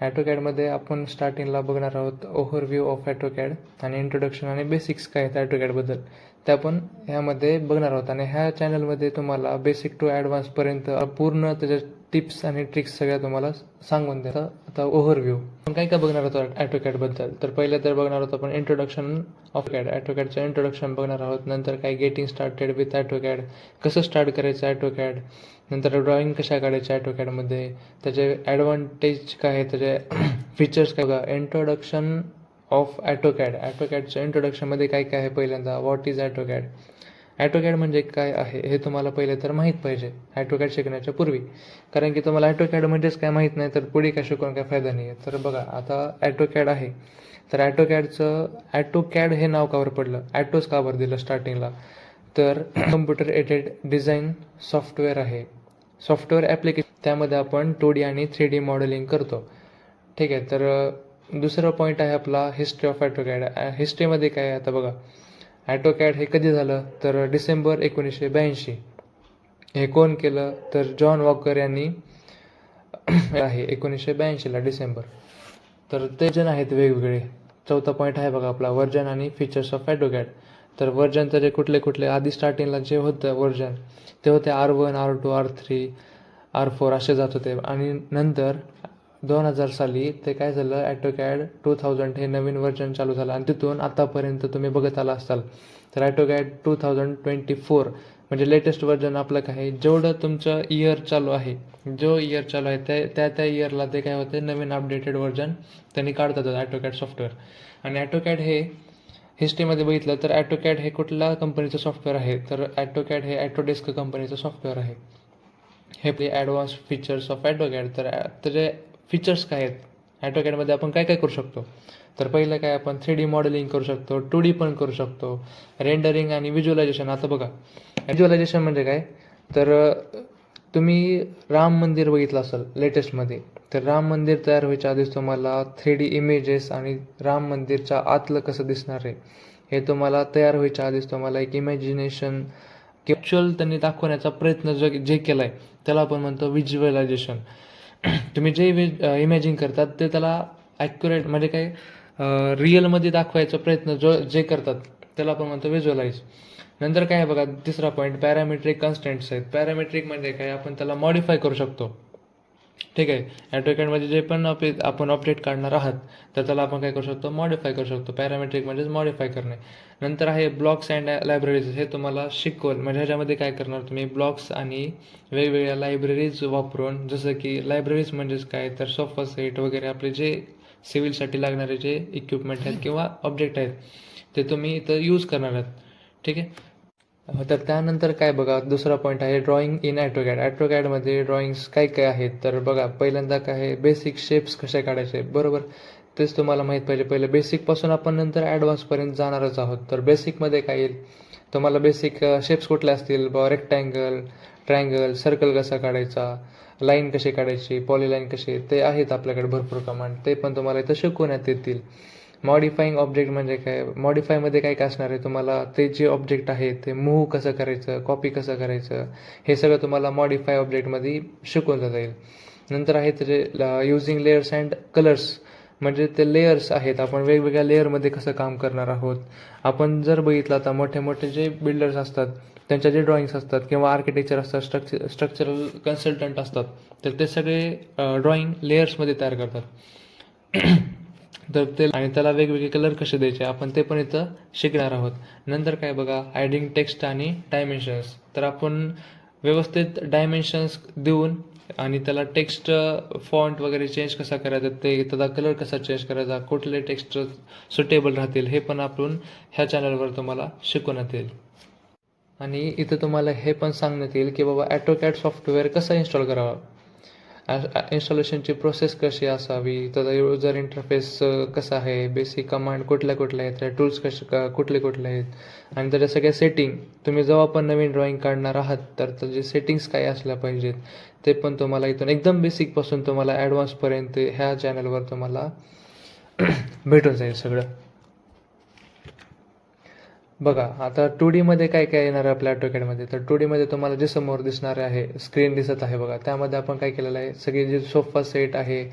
ॲटोकॅडमध्ये आपण स्टार्टिंगला बघणार आहोत ओव्हरव्ह्यू ऑफ ॲटोकॅड आणि इंट्रोडक्शन आणि बेसिक्स काय आहेत ॲटोकॅडबद्दल ते आपण ह्यामध्ये बघणार आहोत आणि ह्या चॅनलमध्ये तुम्हाला बेसिक टू ॲडव्हान्सपर्यंत पूर्ण त्याच्या टिप्स आणि ट्रिक्स सगळ्या तुम्हाला सांगून द्या आता ओव्हरव्ह्यू आपण काय काय बघणार होतो ॲटोकॅडबद्दल तर पहिले तर बघणार होतो आपण इंट्रोडक्शन ऑफ कॅड ॲटोकॅडचं इंट्रोडक्शन बघणार आहोत. नंतर काय गेटिंग स्टार्टेड विथ ॲटोकॅड कसं स्टार्ट करायचं ॲटोकॅड नंतर ड्रॉइंग कशा काढायच्या ॲटोकॅडमध्ये त्याचे ॲडव्हान्टेज काय आहे त्याचे फीचर्स काय? बघा इंट्रोडक्शन ऑफ ॲटोकॅड ॲटोकॅडच्या इंट्रोडक्शनमध्ये काय काय आहे पहिल्यांदा? व्हॉट इज ॲटोकॅड ॲटोकॅड म्हणजे काय आहे हे तुम्हाला पहिले तर माहीत पाहिजे ॲटोकॅड शिकण्याच्या पूर्वी. कारण की तुम्हाला ॲटोकॅड म्हणजेच काय माहीत नाही तर पुढे काय शिकून काय फायदा नाही आहे तर बघा आता ॲटोकॅड आहे. तर ॲटोकॅडचं ॲटोकॅड हे नाव कावर पडलं. ॲटोच कावर दिलं स्टार्टिंगला तर कम्प्युटर एडेड डिझाईन सॉफ्टवेअर आहे. सॉफ्टवेअर ॲप्लिकेशन त्यामध्ये आपण टू डी आणि थ्री डी मॉडेलिंग करतो. ठीक आहे तर दुसरा पॉईंट आहे आपला हिस्ट्री ऑफ ॲटोकॅड हिस्ट्रीमध्ये काय आहे आता बघा. ॲटोकॅड हे कधी झालं? तर डिसेंबर एकोणीसशे ब्याऐंशी. हे कोण केलं? तर जॉन वॉकर यांनी आहे एकोणीसशे ब्याऐंशीला डिसेंबर. तर ते जण आहेत वेगवेगळे. चौथा पॉईंट आहे बघा आपला वर्जन आणि फीचर्स ऑफ ॲटोकॅड तर वर्जनचं जे कुठले कुठले आधी स्टार्टिंगला जे होतं वर्जन ते होते R one R two R three R four असे जात होते. आणि नंतर दोन हजार साली ते काय झालं ॲटोकॅड टू थाउजंड हे नवीन वर्जन चालू झालं आणि तिथून आतापर्यंत तुम्ही बघत आला असाल. तर AutoCAD two thousand twenty four म्हणजे लेटेस्ट वर्जन आपलं काय आहे जेवढं तुमचं इयर चालू आहे जो इयर चालू आहे त्या त्या त्या इयरला ते काय होते नवीन अपडेटेड वर्जन त्यांनी काढतात ॲटोकॅड सॉफ्टवेअर आणि ॲटोकॅड हे हिस्ट्रीमध्ये बघितलं तर ॲटोकॅड हे कुठल्या कंपनीचं सॉफ्टवेअर आहे? तर ॲटोकॅड हे ॲटोडेस्क कंपनीचं सॉफ्टवेअर आहे. हे ॲडव्हान्स फीचर्स ऑफ ॲटोकॅड तर जे फीचर्स काय आहेत? ॲटोकॅडमध्ये आपण काय काय करू शकतो? तर पहिलं काय आपण थ्री डी मॉडेलिंग करू शकतो टू डी पण करू शकतो. रेंडरिंग आणि व्हिज्युअलायझेशन आता बघा. व्हिज्युअलायझेशन म्हणजे काय? तर तुम्ही राम मंदिर बघितलं असेल लेटेस्टमध्ये तर राम मंदिर तयार व्हायच्या आधीच तुम्हाला थ्री डी इमेजेस आणि राम मंदिरच्या आतलं कसं दिसणार आहे हे तुम्हाला तयार व्हायच्या आधीच तुम्हाला एक इमॅजिनेशन कॅप्च्युअल त्यांनी दाखवण्याचा प्रयत्न जो जे केला आहे त्याला आपण म्हणतो व्हिज्युअलायझेशन तुम्ही जे इमॅजिन करतात ते त्याला ॲक्युरेट म्हणजे काय रिअलमध्ये दाखवायचा प्रयत्न जो जे करतात त्याला आपण म्हणतो व्हिज्युअलाइज नंतर काय आहे बघा तिसरा पॉईंट पॅरामेट्रिक कन्स्टंट्स आहेत. पॅरामेट्रिक म्हणजे काय आपण त्याला मॉडिफाय करू शकतो. ठीक आहे. ॲटोकॅडमध्ये जे पण आपले आपण अपडेट काढणार आहात तर त्याला आपण काय करू शकतो? मॉडिफाय करू शकतो. पॅरामेट्रिक म्हणजेच मॉडिफाय करणे. नंतर आहे ब्लॉक्स अँड लायब्ररीज हे तुम्हाला शिकवल म्हणजे ह्याच्यामध्ये काय करणार तुम्ही? ब्लॉक्स आणि वेगवेगळ्या लायब्ररीज वापरून जसं की लायब्ररीज म्हणजेच काय? तर सोफा सेट वगैरे आपले जे सिव्हिलसाठी लागणारे जे इक्विपमेंट आहेत किंवा ऑब्जेक्ट आहेत ते तुम्ही इथं यूज करणार आहात. ठीक आहे? तर त्यानंतर काय बघा दुसरा पॉईंट आहे ड्रॉइंग इन ॲट्रोकॅड ॲट्रोकॅडमध्ये ड्रॉइंग्स काय काय आहेत? तर बघा पहिल्यांदा काय आहे बेसिक शेप्स कसे काढायचे? बरोबर? तेच तुम्हाला माहीत पाहिजे. पहिले बेसिकपासून आपण नंतर ॲडव्हान्सपर्यंत जाणारच आहोत. तर बेसिकमध्ये काय येईल? तुम्हाला बेसिक शेप्स कुठले असतील? ब रेक्टँगल ट्रायंगल सर्कल कसा काढायचा? लाईन कशी काढायची? पॉलीलाईन कशी ते आहेत आपल्याकडे भरपूर कमांड ते पण तुम्हाला इथं शिकवण्यात येतील. मॉडिफाईंग ऑब्जेक्ट म्हणजे काय? मॉडिफायमध्ये काय काय असणार आहे तुम्हाला? ते जे ऑब्जेक्ट आहे ते मूव्ह कसं करायचं? कॉपी कसं करायचं? हे सगळं तुम्हाला मॉडिफाय ऑब्जेक्टमध्ये शिकवलं जाईल नंतर आहे त्याचे युझिंग लेअर्स अँड कलर्स म्हणजे ते लेयर्स आहेत. आपण वेगवेगळ्या लेअरमध्ये कसं काम करणार आहोत? आपण जर बघितलं आता मोठे मोठे जे बिल्डर्स असतात त्यांच्या जे ड्रॉइंग्स असतात किंवा आर्किटेक्चर असतात स्ट्रक्चर स्ट्रक्चरल कन्सल्टंट असतात तर ते सगळे ड्रॉइंग लेयर्समध्ये तयार करतात. तर ते आणि त्याला वेगवेगळे कलर कसे द्यायचे आपण ते पण इथं शिकणार आहोत. नंतर काय बघा ॲडिंग टेक्स्ट आणि डायमेन्शन्स तर आपण व्यवस्थित डायमेन्शन्स देऊन आणि त्याला टेक्स्ट फॉन्ट वगैरे चेंज कसा करायचा ते त्याचा कलर कसा चेंज करायचा कुठले टेक्स्ट सुटेबल राहतील हे पण आपण ह्या चॅनलवर तुम्हाला शिकवण्यात येईल. आणि इथं तुम्हाला हे पण सांगण्यात येईल की बाबा ॲटोकॅट सॉफ्टवेअर कसा इन्स्टॉल करावं. इन्स्टॉलेशनची प्रोसेस कशी असावी? त्याचा युजर इंटरफेस कसा आहे? बेसिक कमांड कुठल्या कुठल्या आहेत? त्या टूल्स कसे का कुठले कुठले आहेत? आणि त्याच्या सगळ्या सेटिंग तुम्ही जेव्हा पण नवीन ड्रॉइंग काढणार आहात तर त्याचे सेटिंग्स काय असल्या पाहिजेत ते पण तुम्हाला इथून एकदम बेसिकपासून तुम्हाला ॲडव्हान्सपर्यंत ह्या चॅनलवर तुम्हाला भेटून जाईल सगळं. बघा आता टू डीमध्ये काय काय येणार आहे आपल्या ऑटोकॅडमध्ये तर टू डीमध्ये तुम्हाला जे समोर दिसणार आहे स्क्रीन दिसत आहे बघा. त्यामध्ये आपण काय केलेलं आहे? सगळे जे सोफा सेट आहे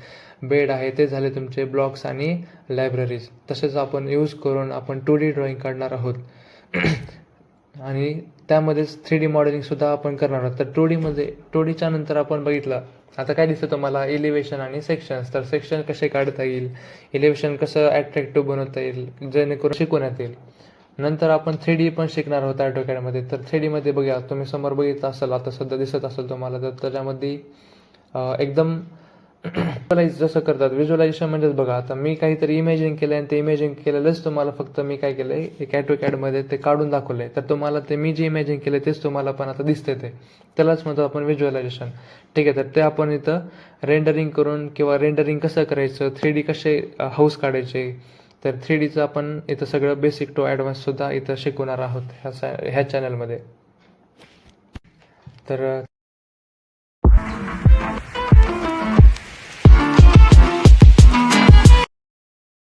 बेड आहे ते झाले तुमचे ब्लॉक्स आणि लायब्ररीज तसेच आपण यूज करून आपण टू डी ड्रॉइंग काढणार आहोत. आणि त्यामध्येच थ्री डी मॉडेलिंगसुद्धा आपण करणार आहोत. तर टू डीमध्ये टू डीच्या नंतर आपण बघितलं. आता काय दिसतं तुम्हाला? इलिव्हेशन आणि सेक्शन्स तर सेक्शन कसे काढता येईल? इलिव्हेशन कसं ॲट्रॅक्टिव्ह बनवता येईल? जेणेकरून शिकवण्यात येईल. नंतर आपण थ्री डी पण शिकणार आहोत ॲटोकॅडमध्ये तर थ्री डीमध्ये बघा तुम्ही समोर बघितलं असाल आता सध्या दिसत असेल तुम्हाला तर त्याच्यामध्ये एकदम विज्युअलाइज जसं करतात. विज्युअलायझेशन म्हणजेच बघा आता मी काहीतरी इमेजिंग केलं आणि ते इमेजिंग केलेलंच तुम्हाला फक्त मी काय केलं आहे एक ॲटोकॅडमध्ये ते काढून दाखवलं आहे तर तुम्हाला ते मी जे इमेजिंग केलं तेच तुम्हाला पण आता दिसते ते. त्यालाच म्हणतो आपण विज्युअलायझेशन ठीक आहे तर ते आपण इथं रेंडरिंग करून किंवा रेंडरिंग कसं करायचं थ्री डी कसे हाऊस काढायचे तर थ्री डीचं आपण इथं सगळं बेसिक टू ॲडव्हान्ससुद्धा इथं शिकवणार आहोत ह्या सा ह्या चॅनलमध्ये तर